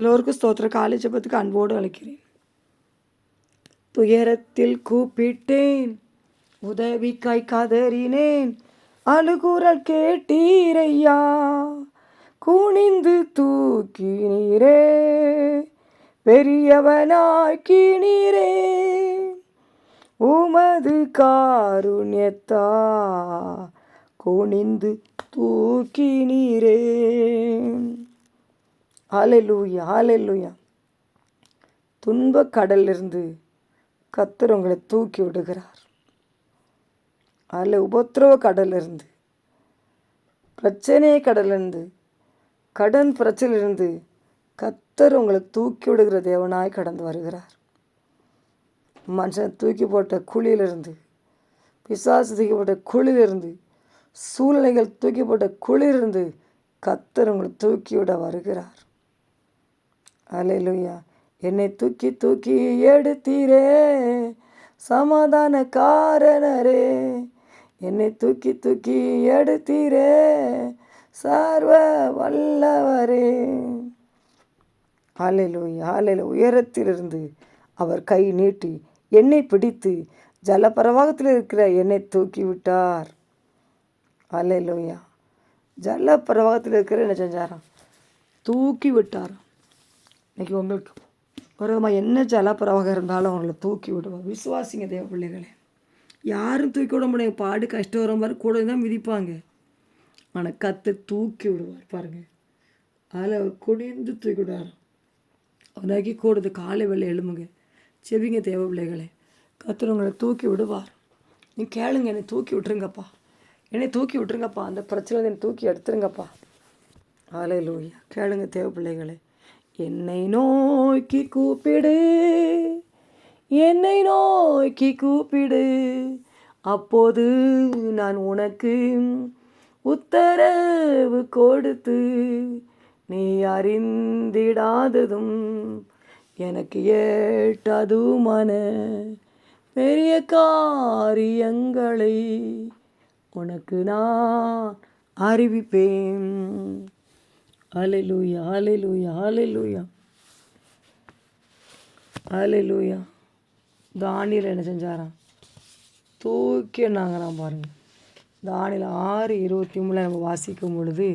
எல்லோருக்கும் ஸ்தோத்திர காலை ஜபத்துக்கு அன்போடு அழைக்கிறேன். துயரத்தில் கூப்பிட்டேன். உதவிக்காய் கதறினேன். அழுகுரல் கேட்டீரையா? குனிந்து தூக்கினீரே. பெரியவனாக்கினீரே உமது காருண்யத்தா? குனிந்து தூக்கினீரே. ஹalleluya ஹalleluya. துன்ப கடலிலிருந்து கத்தர் உங்களை தூக்கி விடுகிறார். அதில் உபத்திரவ கடலிருந்து பிரச்சனை கடலிருந்து கடன் பிரச்சனையிலிருந்து கத்தர் உங்களை தூக்கி விடுகிற தேவனாய் கடந்து வருகிறார். மனுஷன் தூக்கி போட்ட குழியிலிருந்து பிசாசு தூக்கி போட்ட குழியிலிருந்து சூழ்நிலைகள் தூக்கி போட்ட குழியிலிருந்து கத்தர் உங்களை தூக்கி விட வருகிறார். அலையிலுயா. என்னை தூக்கி தூக்கி எடுத்தீரே சமாதான காரணரே என்னை தூக்கி தூக்கி எடுத்தீரே சர்வ வல்லவரே. அலையிலுயா. ஆலையில் உயரத்திலிருந்து அவர் கை நீட்டி என்னை பிடித்து ஜலப்பிரவாகத்தில் இருக்கிற என்னை தூக்கி விட்டார். அலையிலுயா. ஜலப்பிரவாகத்தில் இருக்கிற என்ன செஞ்சாராம்? தூக்கி விட்டாராம். இன்றைக்கி உங்களுக்கு ஒரு என்ன ஜலப்பிரவாகம் இருந்தாலும் அவங்கள தூக்கி விடுவார் விசுவாசிங்க தேவ பிள்ளைகளே. யாரும் தூக்கி விட முடியாது. பாடு கஷ்டம் வர மாதிரி கூட தான் மிதிப்பாங்க. ஆனால் கற்று தூக்கி விடுவார் பாருங்கள் அதில் அவர் குனிந்து தூக்கி விடுவார் அவனாக்கி கூடுது காலை வெள்ளை எழுமுங்க செவிங்க தேவ பிள்ளைகளே. கத்துறவங்களை தூக்கி விடுவார். நீ கேளுங்க என்னை தூக்கி விட்டுருங்கப்பா. என்னை தூக்கி விட்டுருங்கப்பா. அந்த பிரச்சனை என்னை தூக்கி எடுத்துருங்கப்பா. ஆலை லூயா கேளுங்க தேவ பிள்ளைகளே. என்னை நோக்கி கூப்பிடு. என்னை நோக்கி கூப்பிடு. அப்போது நான் உனக்கு உத்தரவு கொடுத்து நீ அறிந்திடாததும் எனக்கு ஏட்டதுமான பெரிய காரியங்களை உனக்கு நான் அறிவிப்பேன். அலைலூயா அலைலூயா அலைலூயா அலைலூயா தானியில் என்ன செஞ்சாராம்? தூக்கி நாங்களாம் பாருங்கள் தானியில் ஆறு இருபத்தி மூணில் நம்ம வாசிக்கும் பொழுது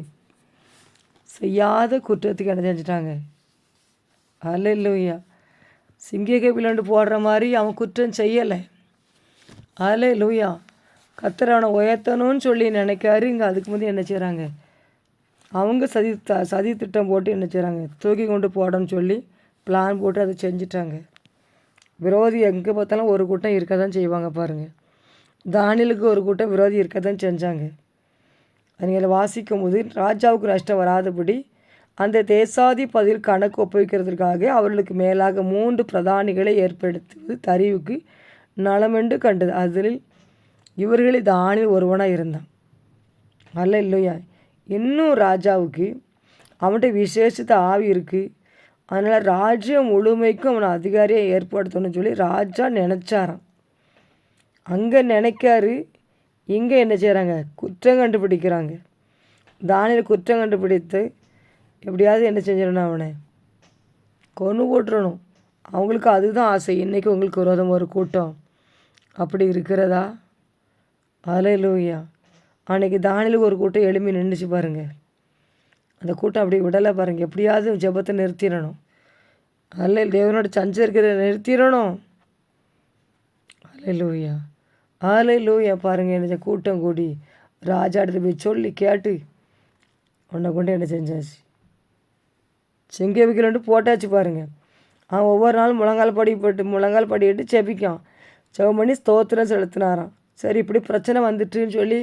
செய்யாத குற்றத்துக்கு என்ன செஞ்சிட்டாங்க? அலைலூயா சிங்கக்கை விளாண்டு போடுற மாதிரி அவன் குற்றம் செய்யலை. அலே லூயா கத்தர் அவனை உயர்த்தணும்னு சொல்லி நினைக்காரு. இங்கே அதுக்கு முந்தைய என்ன செய்கிறாங்க அவங்க சதி த சதி திட்டம் போட்டு என்ன செய்கிறாங்க தூக்கி கொண்டு போடணும்னு சொல்லி பிளான் போட்டு அதை செஞ்சிட்டாங்க. விரோதி எங்கே பார்த்தாலும் ஒரு கூட்டம் இருக்க தான் செய்வாங்க பாருங்கள் தானியலுக்கு ஒரு கூட்டம் விரோதி இருக்க தான் செஞ்சாங்க. அதுங்களை வாசிக்கும் போது ராஜாவுக்கு நஷ்டம் வராதபடி அந்த தேசாதி பதில் கணக்கு ஒப்புவிக்கிறதுக்காக அவர்களுக்கு மேலாக மூன்று பிரதானிகளை ஏற்படுத்துவது தரிவுக்கு நலமென்று கண்டது. அதில் இவர்களில் தானில் ஒருவனாக இருந்தான். அல்ல இல்லையா? இன்னும் ராஜாவுக்கு அவன்கிட்ட விசேஷத்த ஆவி இருக்குது அதனால் ராஜ்யம் முழுமைக்கும் அவனை அதிகாரியை ஏற்படுத்தணும்னு சொல்லி ராஜா நினச்சாராம். அங்கே நினைக்காரு இங்கே என்ன செய்கிறாங்க குற்றம் கண்டுபிடிக்கிறாங்க. தானியில் குற்றம் கண்டுபிடித்து எப்படியாவது என்ன செஞ்சிடணும் அவனை? கொன்று போட்டுறணும். அவங்களுக்கு அதுதான் ஆசை. இன்றைக்கி உங்களுக்கு விரோதம் ஒரு கூட்டம். அப்படி இருக்கிறதா? அலையிலூயா. அன்றைக்கி தானியில் ஒரு கூட்டம் எழுப்பி நின்றுச்சு பாருங்கள் அந்த கூட்டம் அப்படி விடலை பாருங்கள் எப்படியாவது ஜெபத்தை நிறுத்திடணும். அல்ல தேவனோட சஞ்சம் இருக்கிறத நிறுத்திடணும். அலையிலூயா லூயா பாருங்கள் என்ன கூட்டம் கூடி. ராஜா எடுத்து போய் சொல்லி கேட்டு உன்னை கொண்டு என்ன செஞ்சாச்சு? செங்க வைக்கலன்ட்டு போட்டாச்சு பாருங்கள் அவன் ஒவ்வொரு நாளும் முழங்கால் படி போட்டு முழங்கால் படிட்டு செபிக்கான் செவம் பண்ணி ஸ்தோத்திரம் செலுத்தினாராம். சரி இப்படி பிரச்சனை வந்துட்டுன்னு சொல்லி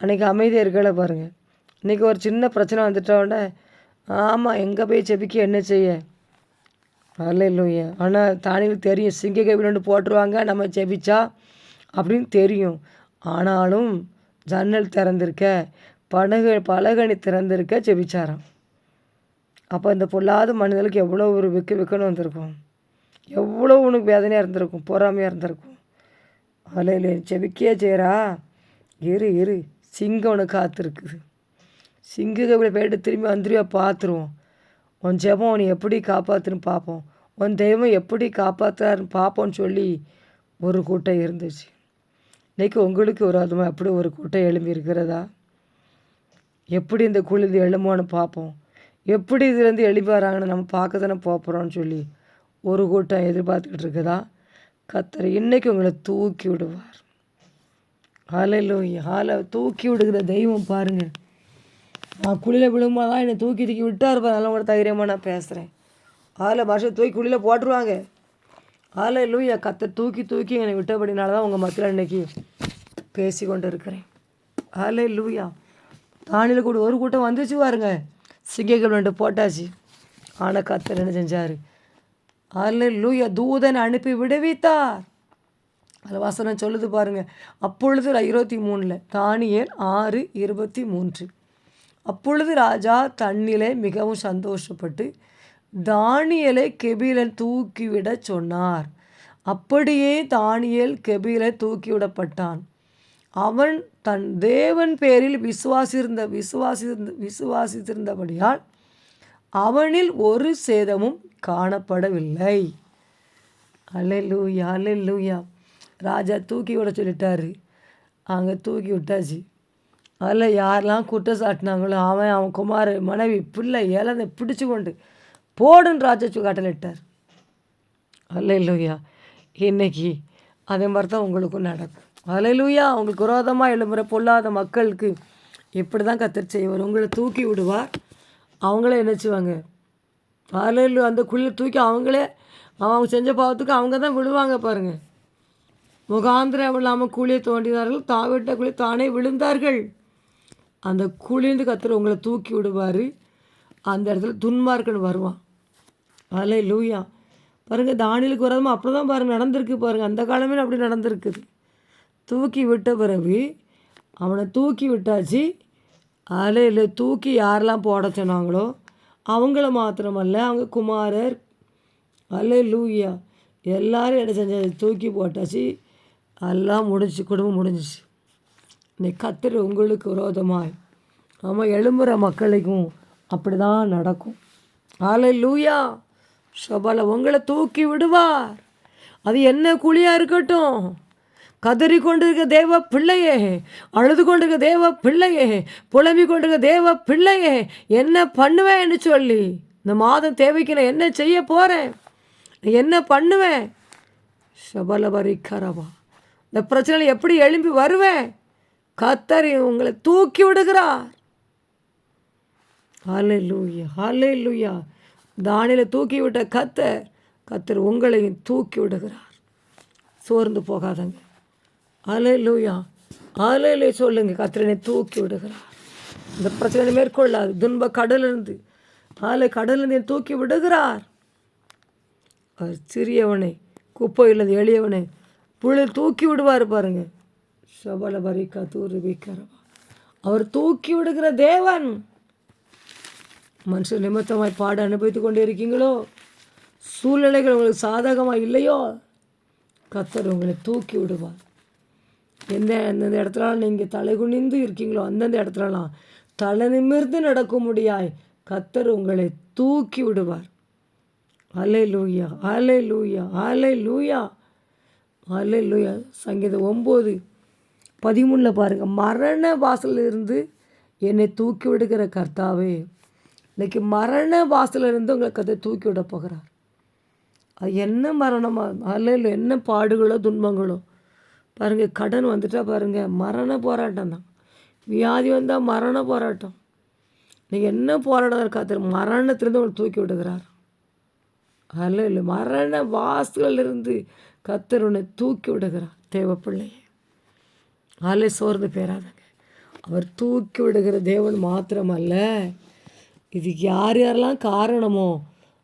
அன்றைக்கி அமைதியாக இருக்கல பாருங்கள் இன்றைக்கி ஒரு சின்ன பிரச்சனை வந்துட்டோடனே ஆமாம் எங்கே போய் செபிக்க என்ன செய்ய? வரல இல்லையா ஆனால் தானியில் தெரியும். சிங்க கவினு போட்டுருவாங்க. நம்ம செபிச்சா? அப்படின்னு தெரியும். ஆனாலும் ஜன்னல் திறந்திருக்க படகு பலகணி திறந்திருக்க செபிச்சாராம். அப்போ இந்த பொல்லாத மனிதனுக்கு எவ்வளோ ஒரு விற்க விற்கணும் வந்திருக்கும். எவ்வளோ உனக்கு வேதனையாக இருந்திருக்கும் பொறாமையாக இருந்திருக்கும். அதில் செபிக்கே செய்கிறா இரு இரு. சிங்கம் உனக்கு காத்திருக்குது. சிங்க இப்படி போயிட்டு திரும்பி வந்துருவியா பார்த்துருவோம் உன் ஜெபம் உன்னை எப்படி காப்பாற்றுன்னு பார்ப்போம் உன் தெய்வம் எப்படி காப்பாற்றுறாருன்னு பார்ப்போம்னு சொல்லி ஒரு கூட்டம் இருந்துச்சு. இன்றைக்கி உங்களுக்கு ஒரு விரோதமாக எப்படி ஒரு கூட்டம் எழும்பி இருக்கிறதா? எப்படி இந்த குளிர் எழுமோன்னு பார்ப்போம் எப்படி இதுலேருந்து எழுப்பி வராங்கன்னு நம்ம பார்க்க தானே போகிறோம்னு சொல்லி ஒரு கூட்டம் எதிர்பார்த்துக்கிட்டு இருக்குதா? கத்தர் இன்றைக்கி உங்களை தூக்கி விடுவார். ஹாலையிலோ ஹாலை தூக்கி விடுகிற தெய்வம் பாருங்கள் நான் குழியில் விழும்போது தான் என்னை தூக்கி தூக்கி விட்டார் பாரு. நல்லா கூட தைரியமாக நான் பேசுகிறேன் அதில் வருஷம் தூக்கி குழியில் போட்டுருவாங்க. ஆலை லூயா கத்தை தூக்கி தூக்கி என்னை விட்டபடினால தான் உங்கள் மக்கள் இன்னைக்கு பேசி கொண்டு இருக்கிறேன் அதில் லூயா தானியில் கூட ஒரு கூட்டம் வந்துச்சு பாருங்க. சிங்கங்கள் ரெண்டு போட்டாச்சு. ஆனால் கத்தர் என்ன செஞ்சார்? அதில் லூயா தூதனை அனுப்பி விடுவித்தார். அதில் வசனம் சொல்லுது பாருங்கள் அப்பொழுது இருபத்தி மூணில் தானியல் ஆறு இருபத்தி மூன்று. அப்பொழுது ராஜா தன்னிலே மிகவும் சந்தோஷப்பட்டு தானியலை கெபிலன் தூக்கிவிடச் சொன்னார். அப்படியே தானியேல் கெபிலை தூக்கிவிடப்பட்டான். அவன் தன் தேவன் பேரில் விசுவாசிருந்த விசுவாசிருந்த விசுவாசித்திருந்தபடியால் அவனில் ஒரு சேதமும் காணப்படவில்லை. அலெல்லூயா அலெல்லூயா ராஜா தூக்கி விட சொல்லிட்டாரு. அங்கே தூக்கி விட்டாச்சு. அதில் யாரெல்லாம் குற்றம் சாட்டினாங்களோ அவன் அவன் குமார் மனைவி பிள்ளை இழந்த பிடிச்சு கொண்டு போடுன்னு ராஜா கட்டளிட்டார் இல்லையா இன்னைக்கு அதே மாதிரி தான் உங்களுக்கும் நடக்கும். அலையிலுயா அவங்களுக்கு விரோதமாக எழும்புற பொல்லாத மக்களுக்கு இப்படி தான் கத்தர் செய்வார். உங்களை தூக்கி விடுவார் அவங்களே நினச்சிவாங்க அலையிலு அந்த குழியில் தூக்கி அவங்களே அவங்க செஞ்ச பாவத்துக்கு அவங்க தான் விடுவாங்க பாருங்கள் முகாந்திரம் இல்லாமல் குழியை தோண்டினார்கள். தாவிட்ட குழி தானே விழுந்தார்கள். அந்த குழிந்து கத்துற உங்களை தூக்கி விடுவார். அந்த இடத்துல துன்மார்க்கன் வருவான். அலை லூயா பாருங்கள் தானியலுக்கு வராமல் அப்படி தான் பாருங்கள் நடந்திருக்கு பாருங்கள் அந்த காலமே அப்படி நடந்திருக்குது. தூக்கி விட்ட பிறகு அவனை தூக்கி விட்டாச்சு. அலையில் தூக்கி யாரெல்லாம் போட சொன்னாங்களோ அவங்கள மாத்திரமல்ல அவங்க குமாரர். அல்ல லூயா எல்லாரும் என்ன செஞ்சாச்சு தூக்கி போட்டாச்சு. எல்லாம் முடிஞ்சு குடும்பம் முடிஞ்சிச்சு. இன்னைக்கு கத்திர உங்களுக்கு விரோதமாய். நம்ம எழும்புற மக்களுக்கும் அப்படி தான் நடக்கும். ஆலை லூயா சபல உங்களை தூக்கி விடுவார். அது என்ன குழியாக இருக்கட்டும். கதறி கொண்டிருக்க தேவ பிள்ளையே அழுது கொண்டிருக்க தேவ பிள்ளையே புலம்பி கொண்டிருக்க தேவ பிள்ளையே என்ன பண்ணுவேன்னு சொல்லி இந்த மாதம் தேவைக்கு நான் என்ன செய்ய போகிறேன் என்ன பண்ணுவேன்? சபலபரிக்கரவா. இந்த பிரச்சனையில் எப்படி எழும்பி வருவேன்? கத்தரி உங்களை தூக்கி விடுகிறார். ஹாலே லூயா ஹாலே லூயா தானியில் தூக்கி விட்ட கத்தர் கத்தர் உங்களையும் தூக்கி விடுகிறார். சோர்ந்து போகாதங்க. அலே லூயா அலையிலே சொல்லுங்க கத்திரனை தூக்கி விடுகிறார். இந்த பிரச்சனை மேற்கொள்ளாது. துன்ப கடலிருந்து ஆலை கடலிருந்து தூக்கி விடுகிறார். அவர் சிறியவனை குப்பையில்லது எளியவனை புழில் தூக்கி விடுவார் பாருங்க. சபல பரிக்கா தூரு வைக்கிறவா அவர் தூக்கி விடுகிற தேவன். மனுஷன் நிமித்தமாய் பாட அனுபவித்து கொண்டே இருக்கீங்களோ சூழ்நிலைகள் உங்களுக்கு சாதகமாக இல்லையோ? கத்தர் உங்களை தூக்கி விடுவார். எந்த எந்தெந்த இடத்துலலாம் நீங்கள் தலை குனிந்து இருக்கீங்களோ அந்தந்த இடத்துலலாம் தலை நிமிர்ந்து நடக்க முடியாய் கத்தர் உங்களை தூக்கி விடுவார். அலை லூயா அலை லூயா அலை லூயா அல்லையா சங்கீதம் ஒம்பது. பதிமூணில் பாருங்கள் மரண வாசலிருந்து என்னை தூக்கி விடுகிற கர்த்தாவே இன்னைக்கு மரண வாசலிருந்து உங்களை கதை தூக்கி விட போகிறார். அது என்ன மரணமாக அதில் என்ன பாடுகளோ துன்பங்களோ. பாருங்கள் கடன் வந்துட்டால் பாருங்கள் மரண போராட்டம் தான். வியாதி வந்தால் மரண போராட்டம். நீங்கள் என்ன போராட்டம் காத்திர மரணத்திலேருந்து உங்களை தூக்கி விடுகிறார். அல்ல இல்லை மரண வாசலிருந்து கத்தர் உன்னை தூக்கி விடுகிறார் தேவப்பிள்ளையே. ஆளே சோர்ந்து பேராதங்க அவர் தூக்கி விடுகிற தேவன் மாத்திரமல்ல இதுக்கு யார் யாரெல்லாம் காரணமோ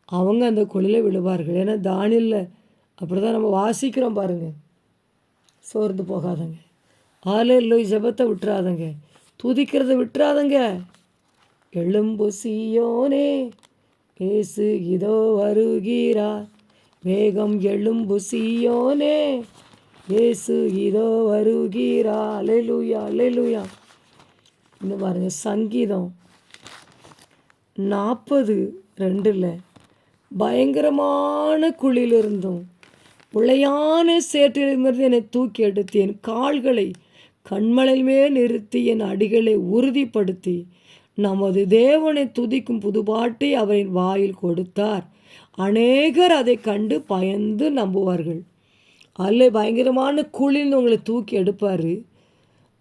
அவங்க அந்த குழியில் விழுவார்கள். ஏன்னா தானியில் அப்படி தான் நம்ம வாசிக்கிறோம் பாருங்கள் சோர்ந்து போகாதங்க. ஆலே லோய் ஜபத்தை விட்டுறாதங்க. துதிக்கிறத விட்டுறாதங்க. எழும்பு சியோனே ஏசு இதோ வருகிறார். வேகம் எழும்பு சியோனே. இயேசு இதோ வருகிறா அலைலுயா அலைலுயா இந்த பாருங்க சங்கீதம் நாற்பது ரெண்டில் பயங்கரமான குழியிலிருந்தும் உளையான சேற்றிலிருந்து என்னை தூக்கி எடுத்து என் கால்களை கண்மலையில் மேல் நிறுத்தி என் அடிகளை உறுதிப்படுத்தி நமது தேவனை துதிக்கும் புதுபாட்டை அவரின் வாயில் கொடுத்தார். அநேகர் அதை கண்டு பயந்து நம்புவார்கள். அல்ல பயங்கரமான குழிந்து உங்களை தூக்கி எடுப்பார்.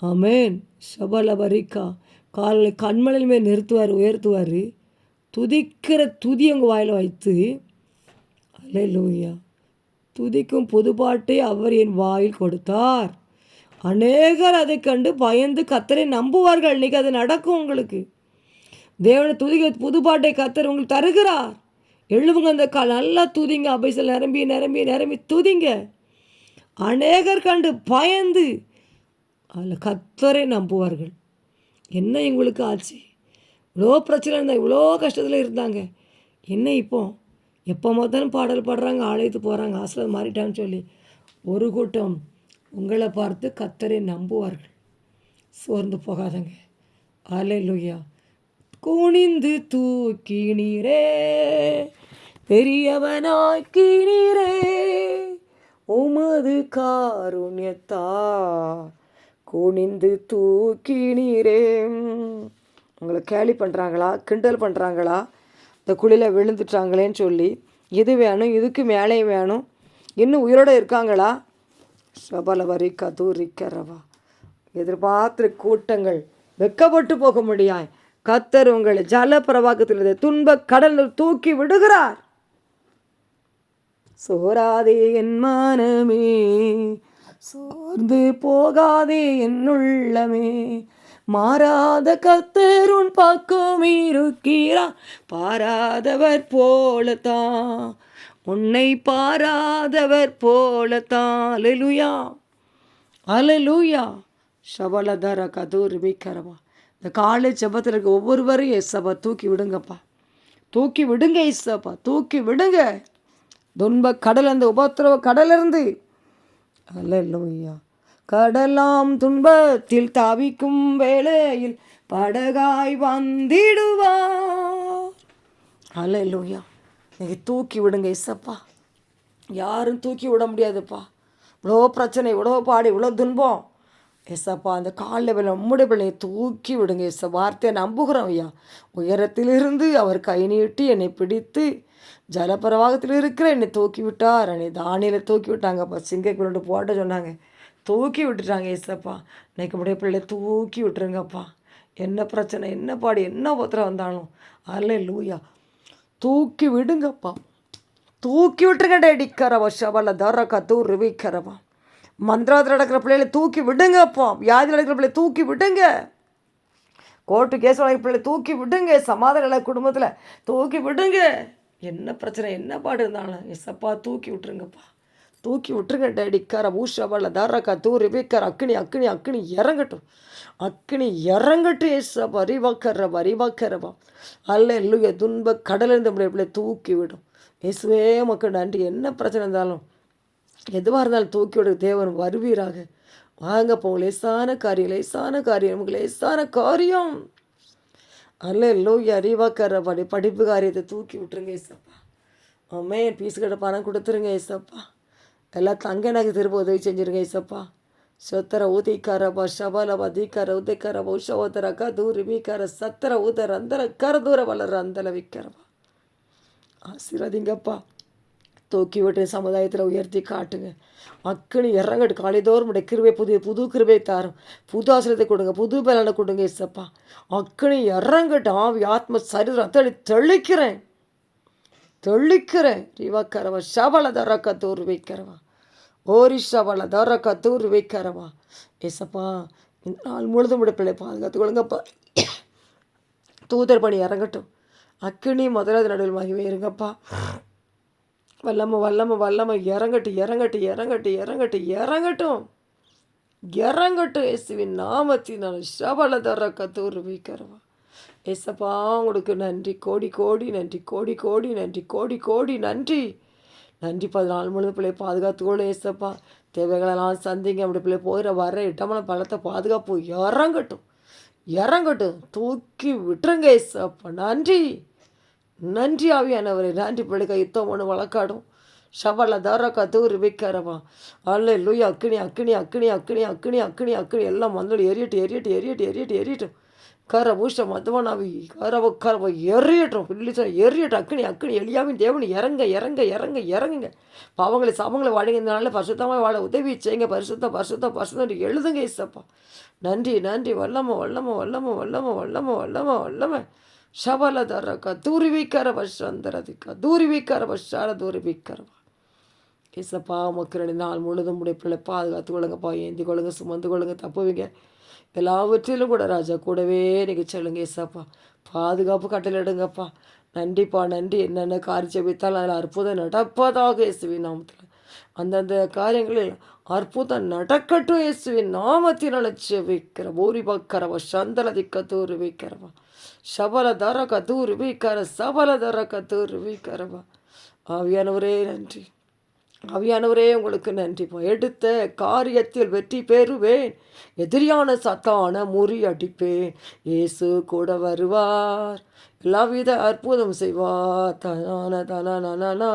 ஆமேன். சபலபரிக்கா காலை கண்மலையில் மேல் நிறுத்துவார் உயர்த்துவார். துதிக்கிற துதி உங்கள் வாயில் வைத்து அல்லேலூயா. துதிக்கும் புதுப்பாட்டை அவர் என் வாயில் கொடுத்தார். அநேகர் அதை கண்டு பயந்து கத்தரை நம்புவார்கள். இன்றைக்கி அது நடக்கும் உங்களுக்கு. தேவனை துதிக்க புதுப்பாட்டை கத்தர் உங்களுக்கு தருகிறார். எழுவுங்க அந்த கால் நல்லா துதிங்க. அபைசல் நிரம்பி நிரம்பி நிரம்பி துதிங்க. அநேகர் கண்டு பயந்து அதில் கத்தரை நம்புவார்கள். என்ன எங்களுக்கு ஆச்சு? இவ்வளோ பிரச்சனை இருந்தால் இவ்வளோ கஷ்டத்தில் இருந்தாங்க. என்ன இப்போ? எப்போ மொத்தம் பாடல் பாடுறாங்க ஆலயத்து போகிறாங்க ஆசிரியர் மாறிட்டான்னு சொல்லி. ஒரு கூட்டம் உங்களை பார்த்து கத்தரை நம்புவார்கள். சோர்ந்து போகாதங்க. அலையிலுயா குனிந்து தூக்கினீரே பெரியவனாக்கினீரே உமது காருண்யத்தா குனிந்து தூக்கினீரே. உங்களை கேலி பண்ணுறாங்களா கிண்டல் பண்ணுறாங்களா இந்த குழியில் விழுந்துட்டாங்களேன்னு சொல்லி இது வேணும் இதுக்கு மேலே வேணும். இன்னும் உயிரோடு இருக்காங்களா? சபல வரி கதூரிக்கிறவா எதிர்பார்த்து கூட்டங்கள் வெக்கப்பட்டு போக முடியாய். கத்தர் உங்களை ஜல பிரவாகத்தில் துன்ப கடலில் தூக்கி விடுகிறார். சோராதே என் மானமே. சோர்ந்து போகாதே என் உள்ளமே. மாறாத கத்தருன் பக்கம் இருக்கிறா. பாராதவர் போலத்தான். உன்னை பாராதவர் போலத்தான். அலலுயா அலலுயா சவளதர கதூர் மிக்கரவா. இந்த காலை ஜபத்தில் இருக்க ஒவ்வொருவரும் எஸ்ஸப்பா தூக்கி விடுங்கப்பா. தூக்கி விடுங்க எஸ்ஸப்பா தூக்கி விடுங்க. துன்ப கடல் அந்த உபத்திரவ கடலிருந்து. அல்லையா கடலாம் துன்பத்தில் தாவிக்கும் வேளையில் படகாய் வந்திடுவார். அல்லையா நீங்கள் தூக்கி விடுங்க இசப்பா. யாரும் தூக்கி விட முடியாதுப்பா. இவ்வளோ பிரச்சனை இவ்வளோ பாடு இவ்வளோ துன்பம். எஸ்ஸப்பா அந்த காலில் பிள்ளை நம்முடைய பிள்ளையை தூக்கி விடுங்க. எஸ் வார்த்தையை நம்புகிறோம் ஐயா. உயரத்திலிருந்து அவர் கை நீட்டி என்னை பிடித்து ஜலப்பிரவாகத்தில் இருக்கிற என்னை தூக்கி விட்டார். என்னை தானியில் தூக்கி விட்டாங்கப்பா சிங்கை கொண்டு போட்ட சொன்னாங்க. தூக்கி விட்டுட்டாங்க ஏசப்பா. இன்னைக்கு முடிய பிள்ளையை தூக்கி விட்டுருங்கப்பா என்ன பிரச்சனை என்ன பாடு என்ன உத்தரம் வந்தாலும். அல்ல லூயா தூக்கி விடுங்கப்பா. தூக்கி விட்டுருங்க டேடிக்கிறவா ஷபல தர தூர் ருவிக்கிறவா. மந்திராத்தில் நடக்கிற பிள்ளைகளை தூக்கி விடுங்க அப்போ. வியாதி நடக்கிற பிள்ளையை தூக்கி விடுங்க. கோர்ட்டு கேஸ் வழக்கு பிள்ளை தூக்கி விடுங்க. சமாதான நிலை குடும்பத்தில் தூக்கி விடுங்க. என்ன பிரச்சனை என்ன பாடு இருந்தாலும் எஸ்ஸப்பா தூக்கி விட்டுருங்கப்பா. தூக்கி விட்டுருங்க டேடி. கர ஊஷவல்ல தரக்கா தூரி வீக்கர் அக்னி அக்னி அக்கினி இறங்கட்டும். அக்னி இறங்கட்டும் எஸ்ஸப்பா வரிவாக்கற வரிவாக்கறவா அல்ல இல்லைய துன்ப கடலிருந்து இப்படி தூக்கி விடும். இயேசுவே மக்கள் நன்றி. என்ன பிரச்சனை இருந்தாலும் எதுவாக இருந்தாலும் தூக்கியோட தேவன் வருவீராக. வாங்க போங்க லேசான காரியம் லேசான காரியம் நமக்கு லேசான காரியம். அல்ல லோய் அறிவாக்கார படி படிப்பு காரியத்தை தூக்கி விட்டுருங்க ஏசப்பா. அம்மே என் பீஸ்கிட்ட பணம் கொடுத்துருங்க ஏசப்பா. எல்லாம் தங்க எனக்கு திரும்ப உதவி செஞ்சுருங்க ஏசப்பா. சொத்தர ஊதிக்காரப்பா ஷபாலபா தீக்கார உதைக்காரபா உஷவத்தரக்கா தூரி மீக்கார சத்தர ஊதர் அந்த கர தூர வளர அந்தல விற்கிறப்பா ஆசீர்வாதிங்கப்பா. தூக்கி விட்டு சமுதாயத்தில் உயர்த்தி காட்டுங்க. மக்கள் இறங்கட்டு. காலைதோறும் உடைய கிருபை புது புது கிருபை தாரும். புது ஆசிரியத்தை கொடுங்க. புது பலனை கொடுங்க இசப்பா. மக்கள் இறங்கட்டு. ஆவி ஆத்ம சரீரம். அத்தடி தெளிக்கிறேன். தெளிக்கிறேன். ரிவக்கரவா சபல தரக்க தூர் வைக்கிறவா. ஓரி சபல தரக்க தூர் வைக்கிறவா. ஏசப்பா இந்த நாள் முழுதும் உடைய பிள்ளை பாதுகாத்து கொள்ளுங்கப்பா. தூதர் பணி இறங்கட்டும். அக்கினி முதலாவது நடுவில் மகிமை இருங்கப்பா. வல்லம வல்லம வல்லம இறங்கட்டு இறங்கட்டு இறங்கட்டு இறங்கட்டு இறங்கட்டும். இறங்கட்டும் இயேசுவின் நாமத்தினால் சபல தர கத்தூர் வைக்கிறவா ஏசப்பா உங்களுக்கு நன்றி கோடி கோடி நன்றி கோடி கோடி நன்றி கோடி கோடி நன்றி. நன்றி பதினாலு முழுது பிள்ளைய பாதுகாத்துக்கோடு ஏசப்பா. தேவைகளெல்லாம் சந்திங்க அப்படி பிள்ளை போகிற வர இடமெல்லாம் பழத்தை பாதுகாப்பு. இறங்கட்டும் இறங்கட்டும் தூக்கி விட்டுருங்க ஏசப்பா. நன்றி. நன்றி ஆவியானவரை நன்றி பிள்ளைக யுத்தம் ஒன்று வழக்காடும். ஷபல தரக்கா தூர் வைக்காரமா அல்ல லூயா அக்கினி அக்கினி அக்கினி அக்கினி அக்கினி அக்கினி அக்கினி எல்லாம் மந்தோடு எரியட்டு எரியட்டு எரியட்டு எரியட்டு எரியட்டும். கர பூஷ மதுவனாவி கரவ கரவ எறியட்டும் பிள்ளை எறியட்டும் எரியட்டும் அக்கினி அக்கினி எளியாவின் தேவன் இறங்க இறங்க இறங்க இறங்குங்க. பாவங்களை சாபங்களை வாழுங்கிறதுனால பரிசுத்தமாக வாழ உதவி செய்யுங்க. பரிசுத்தம் பரிசுத்தம் பரிசுத்தம் எழுதுங்க இசப்பா நன்றி நன்றி வல்லம வல்லம வல்லம வல்லம வல்லம வல்லம வல்லம. ಶಬಲ ದರಕ ದೂರಿವಿಕರ வஷந்தரதிக்க தூரிவிக்கர வஷார தூரிவிக்கரவா ஏசப்பா மக்களுடைய நாள் முழுதும் உடைய பிள்ளை பாதுகாத்து கொள்ளுங்கப்பா ஏந்தி கொள்ளுங்க சுமந்து கொள்ளுங்க தப்புவீங்க எல்லாவற்றிலும் கூட ராஜா கூடவே நீங்கள் சொல்லுங்க ஏசப்பா பாதுகாப்பு கட்டளையிடுங்கப்பா நன்றிப்பா நன்றி என்னென்ன காரியம் ஜெபித்தால் அதில் அற்புதம் நடப்பதாக இயேசுவின் நாமத்தில் அந்தந்த காரியங்களில் அற்புதம் நடக்கட்டும் இயேசுவின் நாமத்தினால் ஜெபிக்கிற ஊரி பக்கரவா சந்தலதிக்க தூரி சபல தரக்க தூர்வீக்கர சபல தரக்க தூர்வீக்கரமா ஆவியானவரே நன்றி. அவியானவரே உங்களுக்கு நன்றிப்பா எடுத்த காரியத்தில் வெற்றி பெறுவேன். எதிரியான சத்தான முறியடிப்பேன். இயேசு கூட வருவார். எல்லாவித அற்புதம் செய்வார் தனான தனானா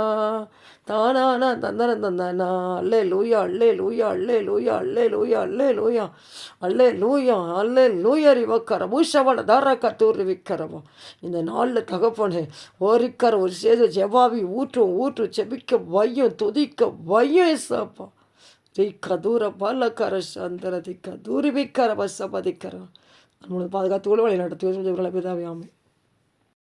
தானானா தந்தன தந்தனா. அல்லே லூயா அல்லே லூயா அல்லே லூயா அல்லே லூயா அல்லே லூயா அல்லே லூயா அல்லே லூயா ரிவக்கர பூஷவன தார கத்தூர் விக்கரமா இந்த நாளில் தகப்பனே ஓரிக்கர ஒரு சேது ஜெவாவி ஊற்றும் ஊற்றும் செபிக்க வையும் துதிக்க வையும் ஏசப்பா. திக்க தூர கர சந்திர திக்க தூரி விக்கர பச பதிக்கர நம்மளை பாதுகாத்து வழி நடத்தி பிதாவே ஆமை